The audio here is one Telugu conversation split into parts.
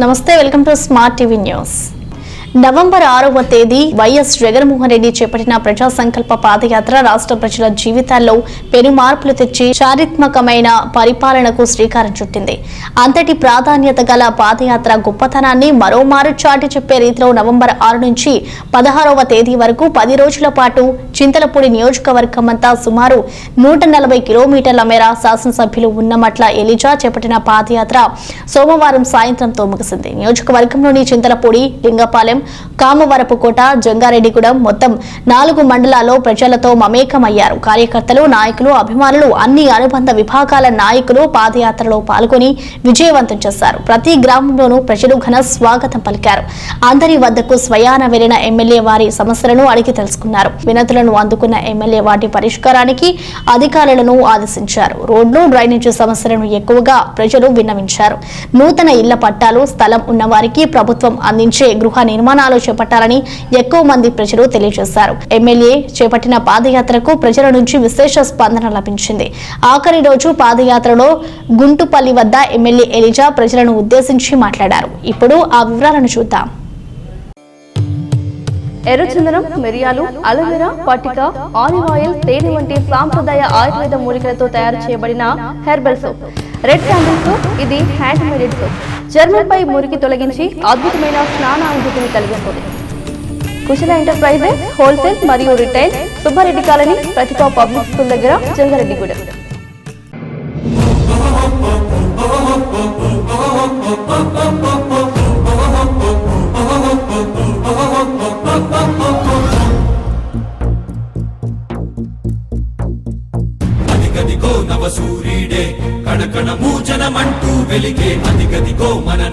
నమస్తే welcome to smart TV news. November ఆరవ తేదీ వైఎస్ జగన్మోహన్ రెడ్డి చేపట్టిన ప్రజా సంకల్ప పాదయాత్ర రాష్ట్ర ప్రజల జీవితాల్లో పెను మార్పులు తెచ్చి చారిత్మకమైన పరిపాలనకు శ్రీకారం చుట్టింది. అంతటి ప్రాధాన్యత గల పాదయాత్ర గొప్పతనాన్ని మరోమారు చాటి చెప్పే రీతిలో నవంబర్ ఆరు నుంచి పదహారవ తేదీ వరకు పది రోజుల పాటు చింతలపూడి నియోజకవర్గం అంతా సుమారు నూట నలభై కిలోమీటర్ల మేర శాసనసభ్యులు ఉన్నమట్ల ఎలిజా చేపట్టిన పాదయాత్ర సోమవారం సాయంత్రంతో ముగిసింది. నియోజకవర్గంలోని చింతలపూడి లింగపాలెం కామవరపుకోట జంగారెడ్డిగూడెం మొత్తం నాలుగు మండలాల్లో ప్రజలతో మమేకమయ్యారు. కార్యకర్తలు నాయకులు అభిమానులు అన్ని అనుబంధ విభాగాల నాయకులు పాదయాత్రలో పాల్గొని విజయవంతం చేశారు. ప్రతి గ్రామంలోనూ ప్రజలు ఘన స్వాగతం పలికారు. అందరి వద్దకు స్వయాన వెళ్ళిన ఎమ్మెల్యే వారి సమస్యలను అడిగి తెలుసుకున్నారు. వినతులను అందుకున్న ఎమ్మెల్యే వాటి పరిష్కారానికి అధికారులను ఆదేశించారు. రోడ్లు డ్రైనేజీ సమస్యలను ఎక్కువగా ప్రజలు విన్నవించారు. నూతన ఇళ్ళ పట్టాలు స్థలం ఉన్న వారికి ప్రభుత్వం అందించే గృహ నిర్మాణాలు చేపట్టాలని ఎక్కువ మంది ప్రజలు తెలియజేశారు. ఎమ్మెల్యే చేపట్టిన పాదయాత్రకు ప్రజల నుంచి విశేష స్పందన లభించింది. ఆఖరి రోజు పాదయాత్రలో గుంటుపల్లి వద్ద ఎమ్మెల్యే ఎలిజా ప్రజలను ఉద్దేశించి మాట్లాడారు. ఇప్పుడు ఆ వివరాలను చూద్దాం. ఎర్రచందనం మిరియాలు అలోవెరా పటిక ఆలివ్ ఆయిల్ తేనె వంటి సాంప్రదాయ ఆయుర్వేద మూలికలతో తయారు చేయబడిన herbal soap. Red candle soap ఇది హ్యాండ్ మేడ్ సోప్ చర్మంపై మురికి తొలగించి అద్భుతమైన స్నాన అనుభూతిని కలిగిస్తుంది కుశల ఎంటర్ప్రైజెస్ హోల్సేల్ మరియు retail Subbareddy colony Pratibha public school దగ్గర జంగారెడ్డిగూడెం Oh,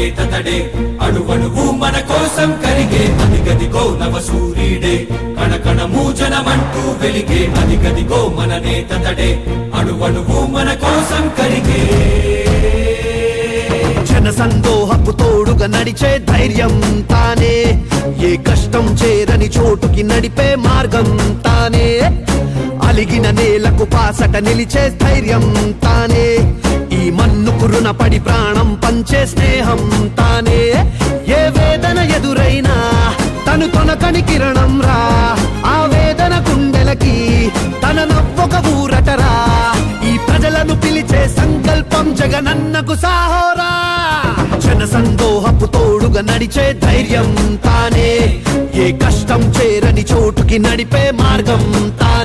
మన తడే అణువణువు మన కోసం కరిగే అదిగదిగో నవ సూర్యుడే. కణకణ మూచనమంటూ వెలిగే అదిగదిగో మన నేత తడే. అణువణువు మన కోసం కరిగే జన సందోహపు తోడుగా నడిచే ధైర్యం తానే. ఏ కష్టం చేరని చోటుకి నడిపే మార్గం తానే. అలిగిన నేలకు పాసట నిలిచే ధైర్యం తానే. ఈ మన్నుకు రుణపడి ప్రాణం పంచే స్నేహం తానే. ఏ వేదన ఎదురైనా తను తొనకని కిరణం రా. ఆ వేదన గుండెలకి తన నవ్వొక ఊరటరా. ఈ ప్రజలను పిలిచే సంకల్పం జగనన్నకు సాహోరా. జన సందోహపు తోడుగా నడిచే ధైర్యం తానే. ఏ కష్టం చేరని చోటుకి నడిపే మార్గం తానే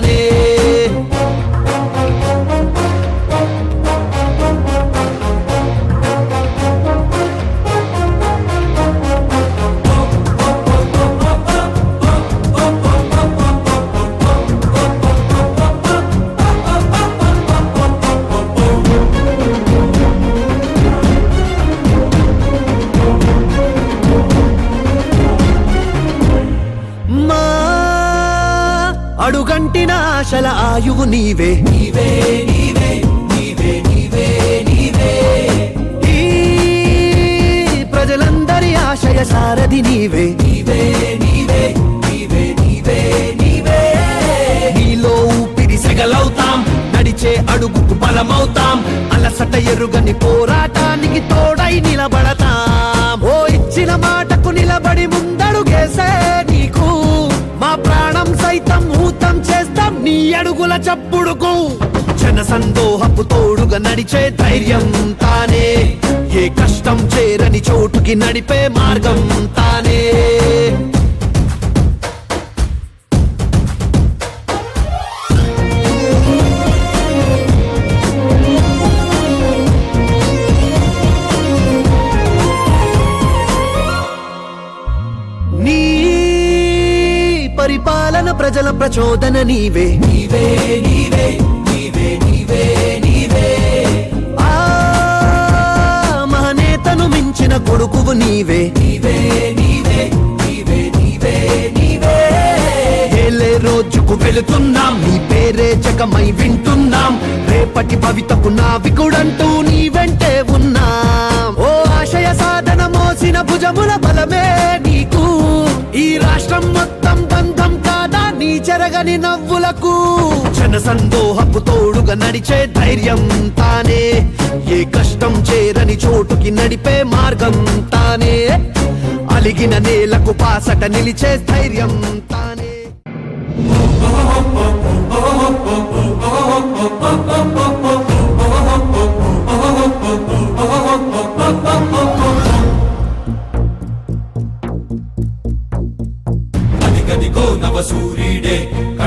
నీవే. నీవే నీవే నీవే నీవే నీవే ఈ ప్రజలందరి ఆశయ సారథి నీవే. నీవే నీవే నీవే నీవే నీవే నీలో ఊపిరి సెగలవుతాం నడిచే అడుగుకు బలమవుతాం అలసట ఎరుగని పోరాటానికి తోడై నిలబడతాం. ఓ ఇచ్చిన మాటకు నిలబడి ముందడుగేసే ప్రాణం సైతం ఊతం చేస్తాం నీ అడుగుల చప్పుడుకు. జన సందోహపు తోడుగా నడిచే ధైర్యం తానే. ఏ కష్టం చేరని చోటుకి నడిపే మార్గం తానే. ప్రజల ప్రచోదన నీవే. నీవే నీవే నీవే నీవే నీవే. మహనేతను మించిన కొడుకువు నీవే. నీవే నీవే నీవే నీవే నీవే. ఏలే రోజుకు వెళుతున్నాం నీ పేరే జగమై వింటున్నాం. రేపటి భవితకు నావికుడంటూ నీ వెంటే ఉన్నాం. ఓ ఆశయ సాధన మోసిన భుజముల బలమే నీకు. ఈ రాష్ట్రం మొత్తం చెరగని నవ్వులకు జన సందోహపు తోడుగా నడిచే ధైర్యం తానే. ఏ కష్టం చేరని చోటుకి నడిపే మార్గం తానే. అలిగిన నేలకు పాసట నిలిచే ధైర్యం తానే. నవ సూర్యుడే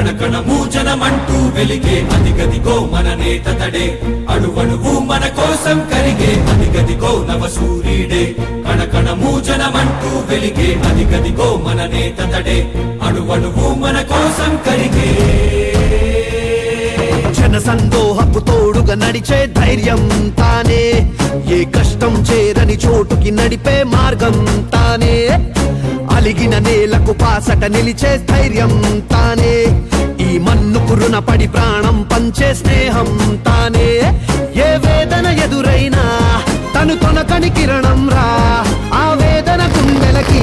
కణకణము జనమంటూ వెలిగే అదిగదిగో మన నేత తడే. అడువడువు మన కోసం కరిగే అదిగదిగో నవ సూర్యుడే కణకణము జనమంటూ వెలిగే అదిగదిగో మన నేత తడే. అడువడువు మన కోసం కరిగే. జన సందోహపు తోడుగా నడిచే ధైర్యం తానే. ఏ కష్టం చేరని చోటుకి నడిపే మార్గం తానే నేలకు పాసట నిలిచే ధైర్యం తానే. ఈ మన్నుకు రుణపడి ప్రాణం పంచే స్నేహం తానే. ఏ వేదన ఎదురైనా తను తొనకని కిరణం రా. ఆ వేదన గుండెలకి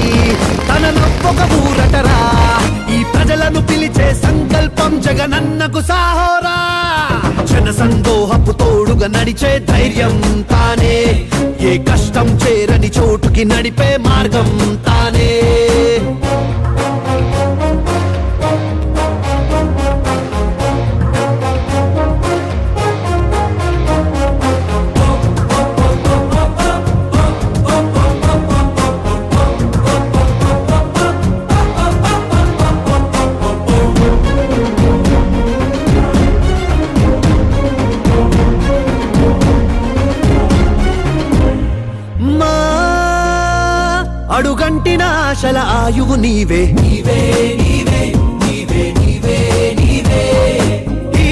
తన నొప్పొక ఊరటరా ఈ ప్రజలను పిలిచే సంకల్పం జగనన్నకు సాహోరా. జన సందోహపు తోడుగా నడిచే ధైర్యం తానే. ఏ కష్టం చేరని చోటుకి నడిపే మార్గం తానే. నీవే. నీవే నీవే నీవే నీవే నీవే ఈ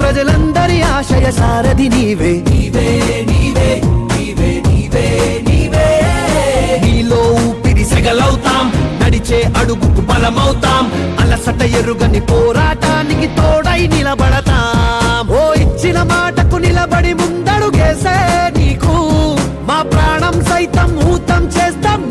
ప్రజలందరి ఆశయ సారథి నీవే. నీవే నీవే నీవే నీవే నీవే నీలో ఊపిరి సెగలవుతాం నడిచే అడుగుకు బలమవుతాం అలసట ఎరుగని పోరాటానికి తోడై నిలబడతాం. ఓ ఇచ్చిన మాటకు నిలబడి ముందడుగేసే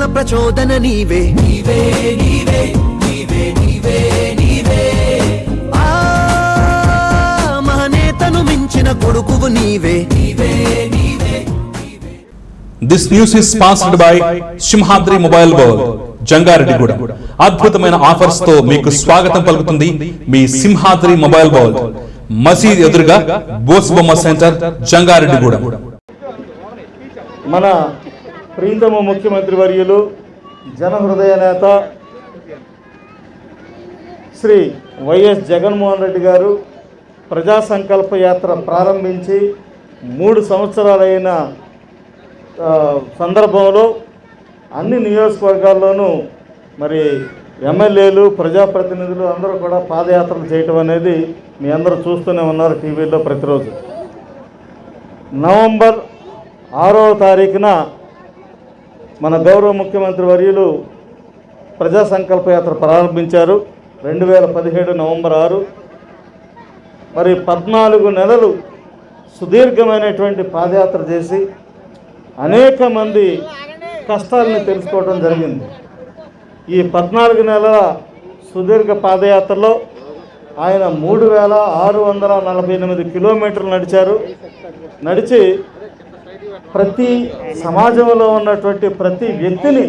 ప్రజల ప్రచోదన నీవే. నీవే నీవే నీవే నీవే నీవే. మహనేతను మించిన కొడుకువు నీవే. నీవే నీవే this news is sponsored by Simhadri mobile world Jangareddyguda అద్భుతమైన ఆఫర్స్తో మీకు స్వాగతం పలుకుతుంది మీ సింహాద్రి మొబైల్ వరల్డ్ మసీద్ ఎదురుగా బోస్బొమ్మ సెంటర్ జంగారెడ్డిగూడ మన ప్రీతమ ముఖ్యమంత్రి వర్యులు జనహృదయ నేత శ్రీ వైఎస్ జగన్మోహన్ రెడ్డి గారు ప్రజా సంకల్ప యాత్ర ప్రారంభించి మూడు సంవత్సరాలైన సందర్భంలో అన్ని నియోజకవర్గాల్లోనూ మరి ఎమ్మెల్యేలు ప్రజాప్రతినిధులు అందరూ కూడా పాదయాత్రలు చేయటం అనేది మీ అందరూ చూస్తూనే ఉన్నారు టీవీలో ప్రతిరోజు. నవంబర్ ఆరవ తారీఖున మన గౌరవ ముఖ్యమంత్రి వర్యులు ప్రజా సంకల్ప యాత్ర ప్రారంభించారు. రెండు వేల పదిహేడు నవంబర్ ఆరు. మరి పద్నాలుగు నెలలు సుదీర్ఘమైనటువంటి పాదయాత్ర చేసి అనేక మంది కష్టాలను తెలుసుకోవడం జరిగింది. ఈ పద్నాలుగు నెలల సుదీర్ఘ పాదయాత్రలో ఆయన మూడు వేల ఆరు వందల నలభై ఎనిమిది కిలోమీటర్లు నడిచారు. నడిచి ప్రతి సమాజంలో ఉన్నటువంటి ప్రతి వ్యక్తిని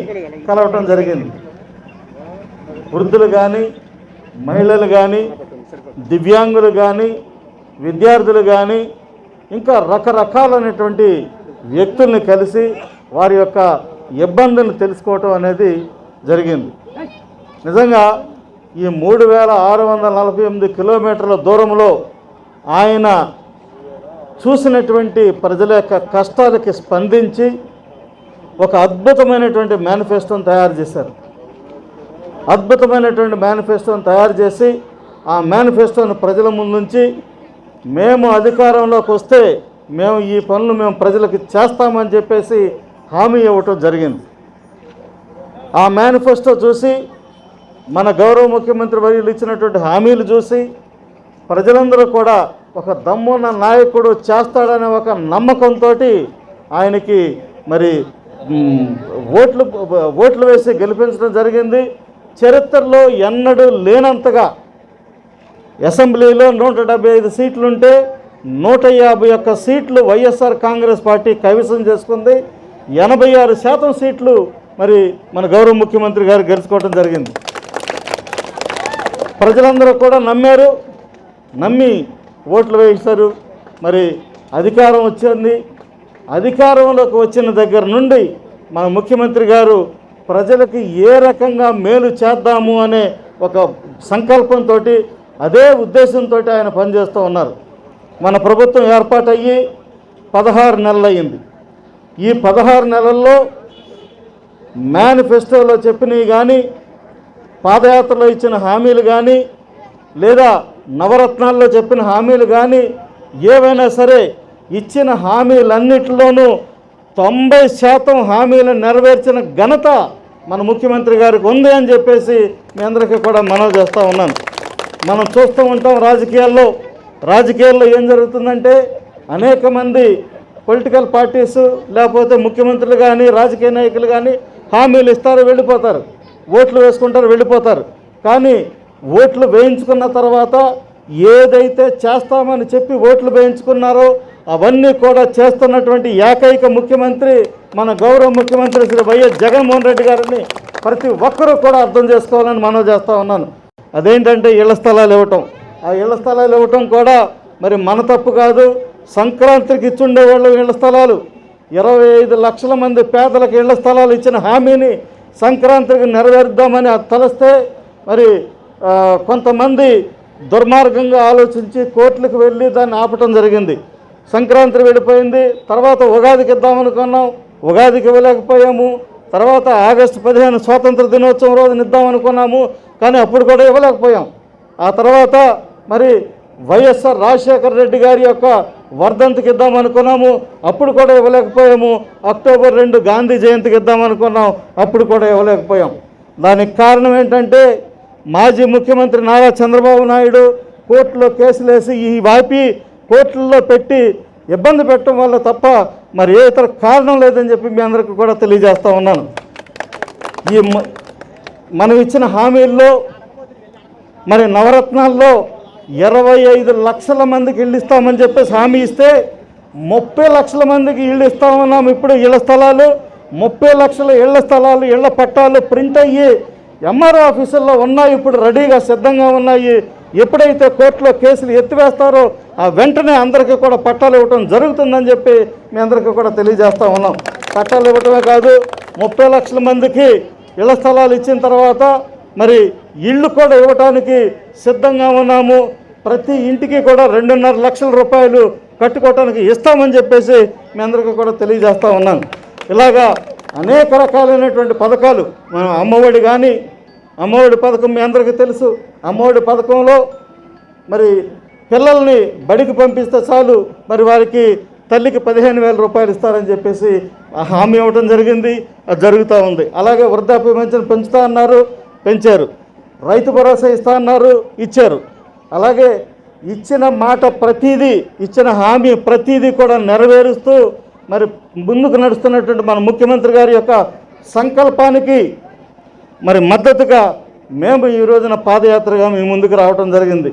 కలవటం జరిగింది. వృద్ధులు కానీ మహిళలు కానీ దివ్యాంగులు కానీ విద్యార్థులు కానీ ఇంకా రకరకాలైనటువంటి వ్యక్తుల్ని కలిసి వారి యొక్క ఇబ్బందులను తెలుసుకోవటం అనేది జరిగింది. నిజంగా ఈ మూడు వేల ఆరు వందల నలభై ఎనిమిది కిలోమీటర్ల దూరంలో ఆయన చూసినటువంటి ప్రజల యొక్క కష్టాలకి స్పందించి ఒక అద్భుతమైనటువంటి మేనిఫెస్టోని తయారు చేశారు. అద్భుతమైనటువంటి మేనిఫెస్టోని తయారు చేసి ఆ మేనిఫెస్టోని ప్రజల ముందుంచి మేము అధికారంలోకి వస్తే మేము ఈ పనులు మేము ప్రజలకు చేస్తామని చెప్పేసి హామీ ఇవ్వటం జరిగింది. ఆ మేనిఫెస్టో చూసి మన గౌరవ ముఖ్యమంత్రి వర్యులు ఇచ్చినటువంటి హామీలు చూసి ప్రజలందరూ కూడా ఒక దమ్మున్న నాయకుడు చేస్తాడనే ఒక నమ్మకంతో ఆయనకి మరి ఓట్లు ఓట్లు వేసి గెలిపించడం జరిగింది. చరిత్రలో ఎన్నడూ లేనంతగా అసెంబ్లీలో నూట డెబ్బై ఐదు సీట్లుంటే నూట యాభై ఒక్క సీట్లు వైఎస్ఆర్ కాంగ్రెస్ పార్టీ కైవసం చేసుకుంది. ఎనభై ఆరు శాతం సీట్లు మరి మన గౌరవ ముఖ్యమంత్రి గారు గెలుచుకోవడం జరిగింది. ప్రజలందరూ కూడా నమ్మారు. నమ్మి ఓట్లు వేయిస్తారు మరి అధికారం వచ్చింది. అధికారంలోకి వచ్చిన దగ్గర నుండి మన ముఖ్యమంత్రి గారు ప్రజలకు ఏ రకంగా మేలు చేద్దాము అనే ఒక సంకల్పంతో అదే ఉద్దేశంతో ఆయన పనిచేస్తూ ఉన్నారు. మన ప్రభుత్వం ఏర్పాటయ్యి పదహారు నెలలు ఈ పదహారు నెలల్లో మేనిఫెస్టోలో చెప్పినవి కానీ పాదయాత్రలో ఇచ్చిన హామీలు కానీ లేదా నవరత్నాల్లో చెప్పిన హామీలు కానీ ఏవైనా సరే ఇచ్చిన హామీలన్నిటిలోనూ తొంభై శాతం హామీలు నెరవేర్చిన ఘనత మన ముఖ్యమంత్రి గారికి ఉంది అని చెప్పేసి మీ అందరికీ కూడా మనవి చేస్తూ ఉన్నాను. మనం చూస్తూ ఉంటాం రాజకీయాల్లో. రాజకీయాల్లో ఏం జరుగుతుందంటే అనేక మంది పొలిటికల్ పార్టీస్ లేకపోతే ముఖ్యమంత్రులు కానీ రాజకీయ నాయకులు కానీ హామీలు ఇస్తారు వెళ్ళిపోతారు. ఓట్లు వేసుకుంటారు వెళ్ళిపోతారు. కానీ ఓట్లు వేయించుకున్న తర్వాత ఏదైతే చేస్తామని చెప్పి ఓట్లు వేయించుకున్నారో అవన్నీ కూడా చేస్తున్నటువంటి ఏకైక ముఖ్యమంత్రి మన గౌరవ ముఖ్యమంత్రి శ్రీ వైఎస్ జగన్మోహన్ రెడ్డి గారిని ప్రతి ఒక్కరూ కూడా అర్థం చేసుకోవాలని మనం చేస్తూ ఉన్నాను. అదేంటంటే ఇళ్ళ స్థలాలు ఇవ్వటం. ఆ ఇళ్ళ స్థలాలు ఇవ్వటం కూడా మరి మన తప్పు కాదు. సంక్రాంతికి ఇచ్చుండేవాళ్ళు ఇళ్ళ స్థలాలు. ఇరవై ఐదు లక్షల మంది పేదలకు ఇళ్ళ స్థలాలు ఇచ్చిన హామీని సంక్రాంతికి నెరవేరుద్దామని అది తలస్తే మరి కొంతమంది దుర్మార్గంగా ఆలోచించి కోర్టులకు వెళ్ళి దాన్ని ఆపటం జరిగింది. సంక్రాంతి వెళ్ళిపోయింది. తర్వాత ఉగాదికి ఇద్దామనుకున్నాం ఉగాదికి ఇవ్వలేకపోయాము. తర్వాత ఆగస్టు పదిహేను స్వాతంత్ర దినోత్సవం రోజున ఇద్దామనుకున్నాము కానీ అప్పుడు కూడా ఇవ్వలేకపోయాం. ఆ తర్వాత మరి వైఎస్ఆర్ రాజశేఖర రెడ్డి గారి యొక్క వర్ధంతికి ఇద్దామనుకున్నాము అప్పుడు కూడా ఇవ్వలేకపోయాము. అక్టోబర్ రెండు గాంధీ జయంతికి ఇద్దామనుకున్నాం అప్పుడు కూడా ఇవ్వలేకపోయాం. దానికి కారణం ఏంటంటే మాజీ ముఖ్యమంత్రి నారా చంద్రబాబు నాయుడు కోర్టులో కేసులేసి ఈ వాపి కోర్టుల్లో పెట్టి ఇబ్బంది పెట్టడం వల్ల తప్ప మరి ఏ ఇతర కారణం లేదని చెప్పి మీ అందరికీ కూడా తెలియజేస్తూ ఉన్నాను. ఈ మనం ఇచ్చిన హామీల్లో మరి నవరత్నాల్లో ఇరవై ఐదు లక్షల మందికి ఇళ్ళు ఇస్తామని చెప్పేసి హామీ ఇస్తే ముప్పై లక్షల మందికి ఇళ్ళు ఇస్తామన్నాం ఇప్పుడు ఇళ్ళ స్థలాలు ముప్పై లక్షల ఇళ్ళ స్థలాలు ఇళ్ళ పట్టాలు ప్రింట్ అయ్యి ఎంఆర్ఓ ఆఫీసుల్లో ఉన్నాయి ఇప్పుడు రెడీగా సిద్ధంగా ఉన్నాయి. ఎప్పుడైతే కోర్టులో కేసులు ఎత్తివేస్తారో ఆ వెంటనే అందరికీ కూడా పట్టాలు ఇవ్వటం జరుగుతుందని చెప్పి మీ అందరికీ కూడా తెలియజేస్తా ఉన్నాం. పట్టాలు ఇవ్వటమే కాదు ముప్పై లక్షల మందికి ఇళ్ళ స్థలాలు ఇచ్చిన తర్వాత మరి ఇళ్ళు కూడా ఇవ్వటానికి సిద్ధంగా ఉన్నాము. ప్రతి ఇంటికి కూడా రెండున్నర లక్షల రూపాయలు కట్టుకోవటానికి ఇస్తామని చెప్పేసి మీ అందరికీ కూడా తెలియజేస్తూ ఉన్నాను. ఇలాగా అనేక రకాలైనటువంటి పథకాలు. మనం అమ్మఒడి కానీ అమ్మఒడి పథకం మీ అందరికీ తెలుసు. అమ్మఒడి పథకంలో మరి పిల్లల్ని బడికి పంపిస్తే చాలు. మరి వారికి తల్లికి పదిహేను వేల రూపాయలు ఇస్తారని చెప్పేసి ఆ హామీ ఇవ్వడం జరిగింది. అది జరుగుతూ ఉంది. అలాగే వృద్ధాప్య పెన్షన్ పెంచుతా అన్నారు పెంచారు. రైతు భరోసా ఇస్తా అన్నారు ఇచ్చారు. అలాగే ఇచ్చిన మాట ప్రతీదీ ఇచ్చిన హామీ ప్రతీదీ కూడా నెరవేరుస్తూ మరి ముందుకు నడుస్తున్నటువంటి మన ముఖ్యమంత్రి గారి యొక్క సంకల్పానికి మరి మద్దతుగా మేము ఈ రోజున పాదయాత్రగా మీ ముందుకు రావడం జరిగింది.